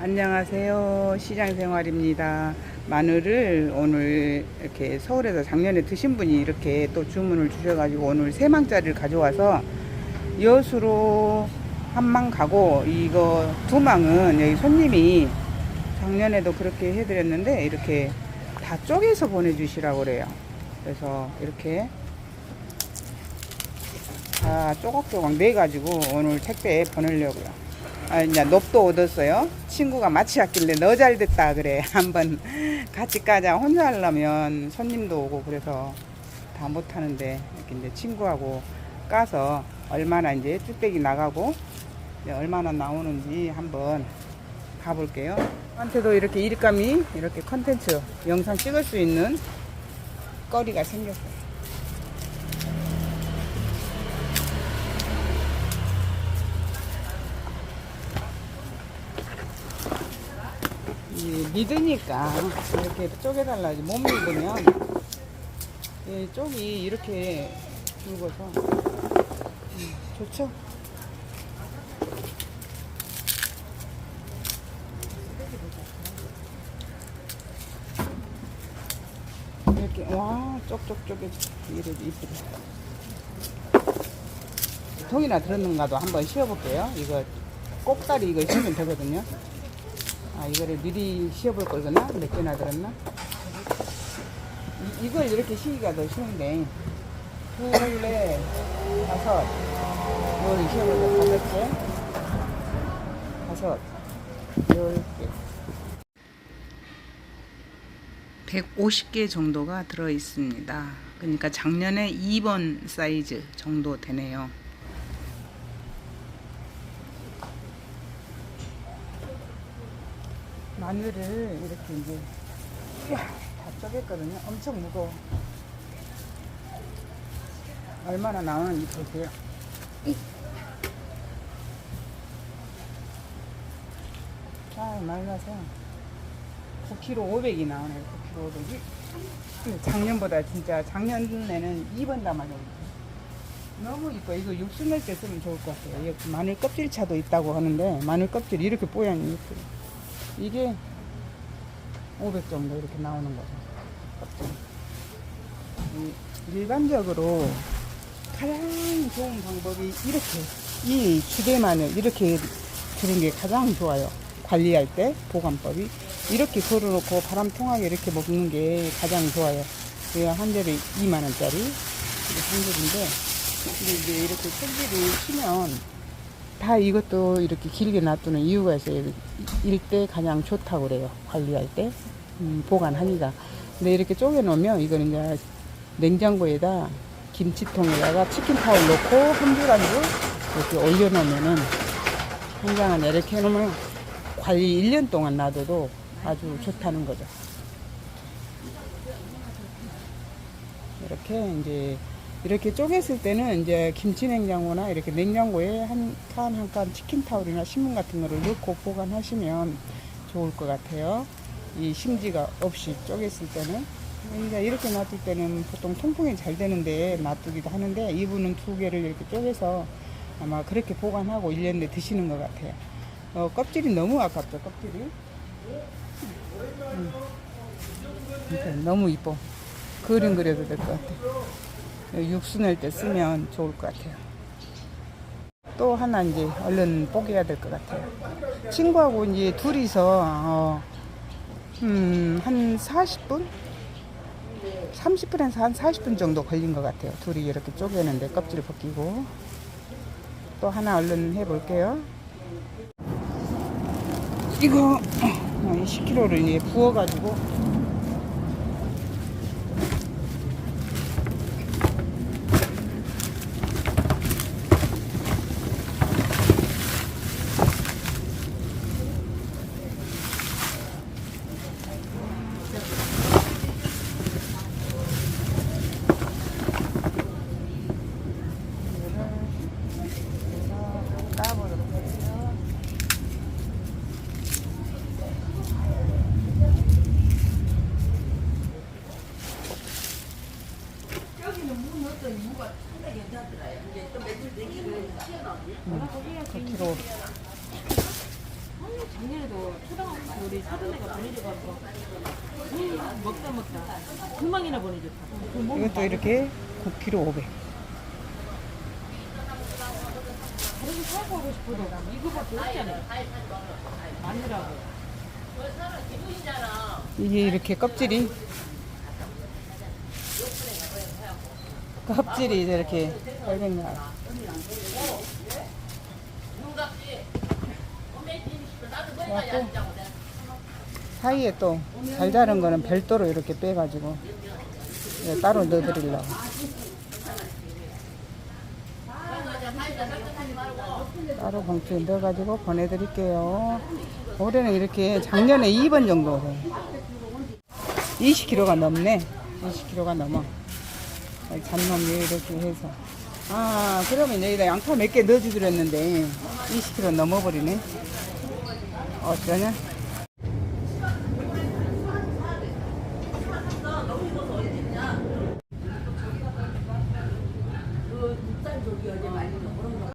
안녕하세요. 시장생활입니다. 마늘을 오늘 이렇게 서울에서 작년에 드신 분이 이렇게 또 주문을 주셔가지고 오늘 세 망짜리를 가져와서 여수로 한 망 가고 이거 두 망은 여기 손님이 작년에도 그렇게 해드렸는데 이렇게 다 쪼개서 보내주시라고 그래요. 그래서 이렇게 다 조각조각 내가지고 오늘 택배에 보내려고요. 아, 이제 넙도 얻었어요. 친구가 마치 왔길래 너 잘 됐다 그래. 한번 같이 까자. 혼자 하려면 손님도 오고 그래서 다 못하는데 이렇게 이제 친구하고 까서 얼마나 이제 뚝배기 나가고 이제 얼마나 나오는지 한번 가볼게요. 한테도 이렇게 일감이 이렇게 컨텐츠 영상 찍을 수 있는 거리가 생겼어요. 이 믿으니까 이렇게 쪼개달라지 못 믿으면 이 쪽이 이렇게 굵어서. 음, 좋죠? 이렇게 와 쪽쪽 쪼개져 이래도 이쁘다. 통이나 들었는가도 한번 씌워볼게요. 이거 꼭다리 이거 씌우면 되거든요 아 이거를 미리 씌워볼 걸거나. 몇 개나 들었나? 이, 이걸 이렇게 씌기가 더 쉬운데. 둘, 넷, 다섯. 이걸 씌워볼 다섯 개 다섯. 열개. 150개 정도가 들어 있습니다. 그러니까 작년에 2번 사이즈 정도 되네요. 마늘을 이렇게 이제 다 쪼갰거든요. 엄청 무거워. 얼마나 나오는지 볼게요. 아, 나서 9kg 500이 나오네요. 9kg 500이. 근데 작년보다 진짜 작년에는 2번 담아줬어요. 너무 이뻐. 이거 육수 낼때 쓰면 좋을 것 같아요. 마늘 껍질 차도 있다고 하는데 마늘 껍질 이렇게 뽀얀 이렇게. 이게 500 정도 이렇게 나오는 거죠. 일반적으로 가장 좋은 방법이 이렇게 이 주대마늘 이렇게 두는 게 가장 좋아요. 관리할 때 보관법이 이렇게 걸어놓고 바람 통하게 이렇게 먹는 게 가장 좋아요. 이거 한 대를 2만 원짜리 한 대인데 이제 이렇게 손질을 치면 다 이것도 이렇게 길게 놔두는 이유가 있어요. 일때 가장 좋다고 그래요. 관리할 때 음, 보관하기가. 근데 이렇게 쪼개 놓으면 이거는 이제 냉장고에다 김치통에다가 치킨 타올 넣고 한 줄 한 줄 이렇게 올려놓으면은 한 장은 이렇게 해놓으면 관리 1년 동안 놔둬도 아주 좋다는 거죠. 이렇게 이제 이렇게 쪼갰을 때는 이제 김치 냉장고나 이렇게 냉장고에 한 칸 한 칸 치킨 타올이나 신문 같은 거를 넣고 보관하시면 좋을 것 같아요. 이 심지가 없이 쪼갰을 때는 이제 이렇게 놔둘 때는 보통 통풍이 잘 되는데 놔두기도 하는데 이분은 두 개를 이렇게 쪼개서 아마 그렇게 보관하고 1년 내 드시는 것 같아요. 어, 껍질이 너무 아깝죠, 껍질이. 음. 그러니까 너무 이뻐. 그림 그려도 될 것 같아. 육수 낼 때 쓰면 좋을 것 같아요. 또 하나 이제 얼른 뽀개야 될 것 같아요. 친구하고 이제 둘이서 어, 음, 한 40분? 30분에서 한 40분 정도 걸린 것 같아요. 둘이 이렇게 쪼개는데 껍질 벗기고. 또 하나 얼른 해볼게요. 이거 10kg를 이제 부어가지고 겉으로 작년에도 초등학교 우리 사돈 애가 보내줘가지고 먹다 먹다 금방이나 보내줬다. 이것도 이렇게 9kg 500. 다른 거 사고 하고 싶어도 이거밖에 없잖아요. 마늘하고. 이게 이렇게 껍질이 껍질이 이렇게 빨갱이 그래갖고 사이에 또 잘 자른 거는 별도로 이렇게 빼가지고 따로 넣어드리려고. 따로 봉투에 넣어가지고 보내드릴게요. 올해는 이렇게 작년에 2번 정도 돼. 20kg가 넘네. 20kg가 넘어 잔놈이 이렇게 해서. 아 그러면 여기다 양파 몇 개 넣어주기로 했는데 20kg 넘어버리네. 어쩌냐